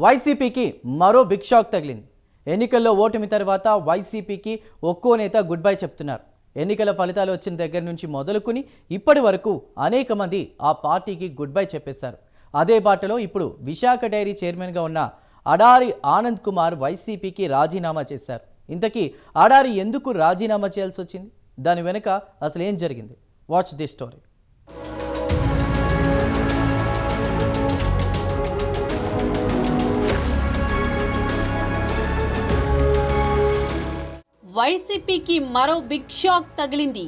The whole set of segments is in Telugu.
వైసీపీకి మరో బిగ్ షాక్ తగిలింది. ఎన్నికల్లో ఓటమి తర్వాత వైసీపీకి ఒక్కో నేత గుడ్ బై చెప్తున్నారు. ఎన్నికల ఫలితాలు వచ్చిన దగ్గర నుంచి మొదలుకుని ఇప్పటి వరకు అనేక మంది ఆ పార్టీకి గుడ్ బై చెప్పేశారు. అదే బాటలో ఇప్పుడు విశాఖ డైరీ చైర్మన్గా ఉన్న అడారి ఆనంద్ కుమార్ వైసీపీకి రాజీనామా చేశారు. ఇంతకీ అడారి ఎందుకు రాజీనామా చేయాల్సి వచ్చింది? దాని వెనుక అసలు ఏం జరిగింది? వాచ్ ది స్టోరీ వైసీపీకి మరో బిగ్ షాక్ తగిలింది.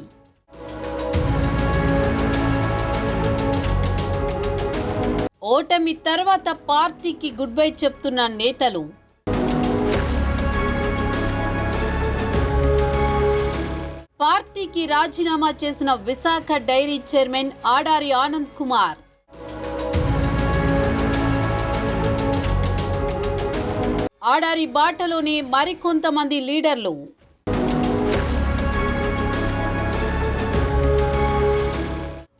ఓటమి తర్వాత పార్టీకి గుడ్ బై చెప్తున్న నేతలు. పార్టీకి రాజీనామా చేసిన విశాఖ డైరీ చైర్మన్ ఆడారి ఆనంద్ కుమార్. ఆడారి బాటలోనే మరికొంతమంది లీడర్లు.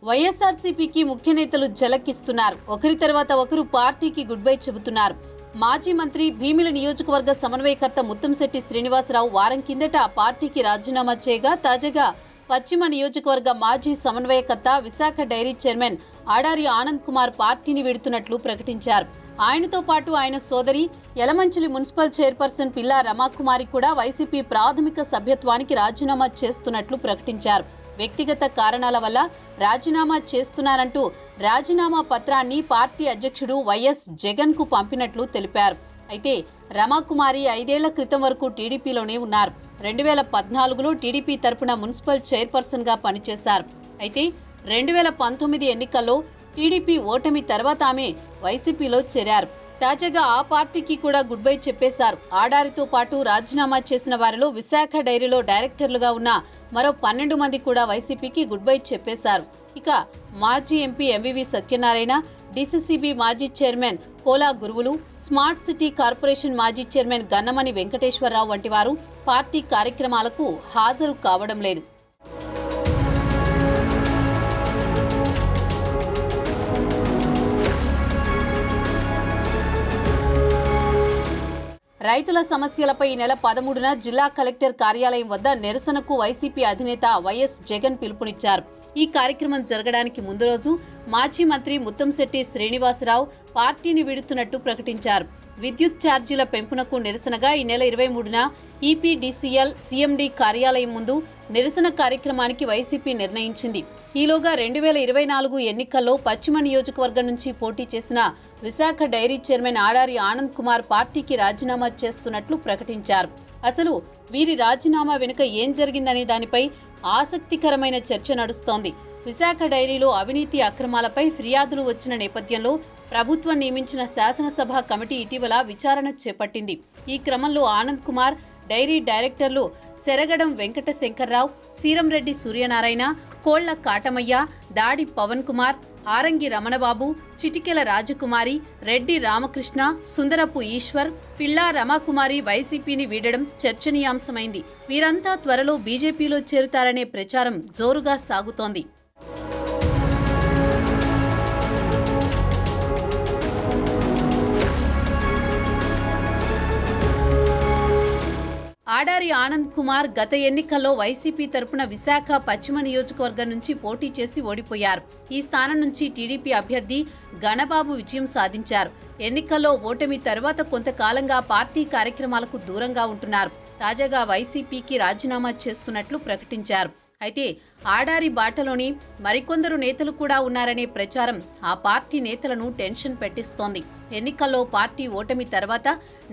వైఎస్ఆర్సీపీకి ముఖ్య నేతలు జలకిస్తున్నారు ఒకరి తర్వాత ఒకరు పార్టీకి గుడ్ బై చెబుతున్నారు. మాజీ మంత్రి భీమిల నియోజకవర్గ సమన్వయకర్త ముత్తంశెట్టి శ్రీనివాసరావు వారం కిందట పార్టీకి రాజీనామా చేయగా తాజాగా పశ్చిమ నియోజకవర్గ మాజీ సమన్వయకర్త విశాఖ డైరీ చైర్మన్ ఆడారి ఆనంద్ కుమార్ పార్టీని విడుతున్నట్లు ప్రకటించారు. ఆయనతో పాటు ఆయన సోదరి యలమంచిలి మున్సిపల్ చైర్పర్సన్ పిల్లా రమాకుమారి కూడా వైసీపీ ప్రాథమిక సభ్యత్వానికి రాజీనామా చేస్తున్నట్లు ప్రకటించారు. వ్యక్తిగత కారణాల వల్ల రాజీనామా చేస్తున్నారంటూ రాజీనామా పత్రాన్ని పార్టీ అధ్యక్షుడు వైఎస్ జగన్కు పంపినట్లు తెలిపారు. అయితే రమాకుమారి ఐదేళ్ళ క్రితం వరకు టీడీపీలోనే ఉన్నారు. రెండు వేల పద్నాలుగులో టీడీపీ తరపున మున్సిపల్ చైర్పర్సన్గా పనిచేశారు. అయితే రెండు వేల పంతొమ్మిది ఎన్నికల్లో టీడీపీ ఓటమి తర్వాత ఆమె వైసీపీలో చేరారు. తాజాగా ఆ పార్టీకి కూడా గుడ్ బై చెప్పేశారు. ఆడారితో పాటు రాజీనామా చేసిన వారిలో విశాఖ డైరీలో డైరెక్టర్లుగా ఉన్న మరో పన్నెండు మంది కూడా వైసీపీకి గుడ్ బై చెప్పేశారు. ఇక మాజీ ఎంపీ ఎంవివి సత్యనారాయణ డిసిసిబి మాజీ chairman Kola Guruvulu smart city corporation మాజీ చైర్మన్ గన్నమణి వెంకటేశ్వరరావు వంటి వారు పార్టీ కార్యక్రమాలకు హాజరు కావడం లేదు. రైతుల సమస్యలపై ఈ నెల పదమూడున జిల్లా కలెక్టర్ కార్యాలయం వద్ద నిరసనకు వైసీపీ అధినేత వైఎస్ జగన్ పిలుపునిచ్చారు. ఈ కార్యక్రమం జరగడానికి ముందు రోజు మాజీ మంత్రి ముత్తంశెట్టి శ్రీనివాసరావు పార్టీని విడుతున్నట్టు ప్రకటించారు. విద్యుత్ ఛార్జీల పెంపునకు నిరసనగా ఈ నెల ఇరవై మూడున ఈపీడీసీఎల్ సీఎండీ కార్యాలయం ముందు నిరసన కార్యక్రమానికి వైసీపీ నిర్ణయించింది. ఈలోగా రెండు వేల ఇరవై నాలుగు ఎన్నికల్లో పశ్చిమ నియోజకవర్గం నుంచి పోటీ చేసిన విశాఖ డైరీ చైర్మన్ ఆడారి ఆనంద్ కుమార్ పార్టీకి రాజీనామా చేస్తున్నట్లు ప్రకటించారు. అసలు వీరి రాజీనామా వెనుక ఏం జరిగిందనే దానిపై ఆసక్తికరమైన చర్చ నడుస్తోంది. విశాఖ డైరీలో అవినీతి అక్రమాలపై ఫిర్యాదులు వచ్చిన నేపథ్యంలో ప్రభుత్వం నియమించిన శాసనసభ కమిటీ ఇటీవల విచారణ చేపట్టింది. ఈ క్రమంలో ఆనంద్ కుమార్ డైరీ డైరెక్టర్లు సెరగడం వెంకట శంకర్రావు సీరంరెడ్డి సూర్యనారాయణ కోళ్ళ కాటమయ్య దాడి పవన్ కుమార్ ఆరంగి రమణబాబు చిటికెల రాజకుమారి రెడ్డి రామకృష్ణ సుందరపు ఈశ్వర్ పిల్లా రమాకుమారి వైసీపీని వీడడం చర్చనీయాంశమైంది. వీరంతా త్వరలో బీజేపీలో చేరుతారనే ప్రచారం జోరుగా సాగుతోంది. ఆడారి ఆనంద్ కుమార్ గత ఎన్నికల్లో వైసీపీ తరపున విశాఖ పశ్చిమ నియోజకవర్గం నుంచి పోటీ చేసి ఓడిపోయారు. ఈ స్థానం నుంచి టీడీపీ అభ్యర్థి గణబాబు విజయం సాధించారు. ఎన్నికల్లో ఓటమి తర్వాత కొంతకాలంగా పార్టీ కార్యక్రమాలకు దూరంగా ఉంటున్నారు. తాజాగా వైసీపీకి రాజీనామా చేస్తున్నట్లు ప్రకటించారు. అయితే ఆడారి బాటలోని మరికొందరు నేతలు కూడా ఉన్నారనే ప్రచారం ఆ పార్టీ నేతలను టెన్షన్ పెట్టిస్తోంది. ఎన్నికల్లో పార్టీ ఓటమి తర్వాత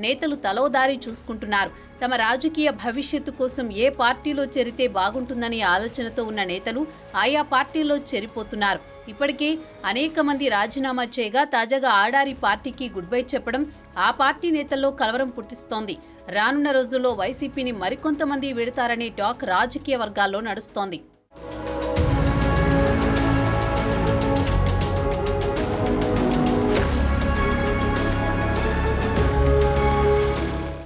నేతలు తలోదారి చూసుకుంటున్నారు. తమ రాజకీయ భవిష్యత్తు కోసం ఏ పార్టీలో చేరితే బాగుంటుందనే ఆలోచనతో ఉన్న నేతలు ఆయా పార్టీల్లో చేరిపోతున్నారు. ఇప్పటికే అనేక మంది రాజీనామా చేయగా తాజాగా ఆడారి పార్టీకి గుడ్ బై చెప్పడం ఆ పార్టీ నేతల్లో కలవరం పుట్టిస్తోంది. రానున్న రోజుల్లో వైసీపీని మరికొంతమంది విడతారనే టాక్ రాజకీయ వర్గాల్లో నడుస్తోంది.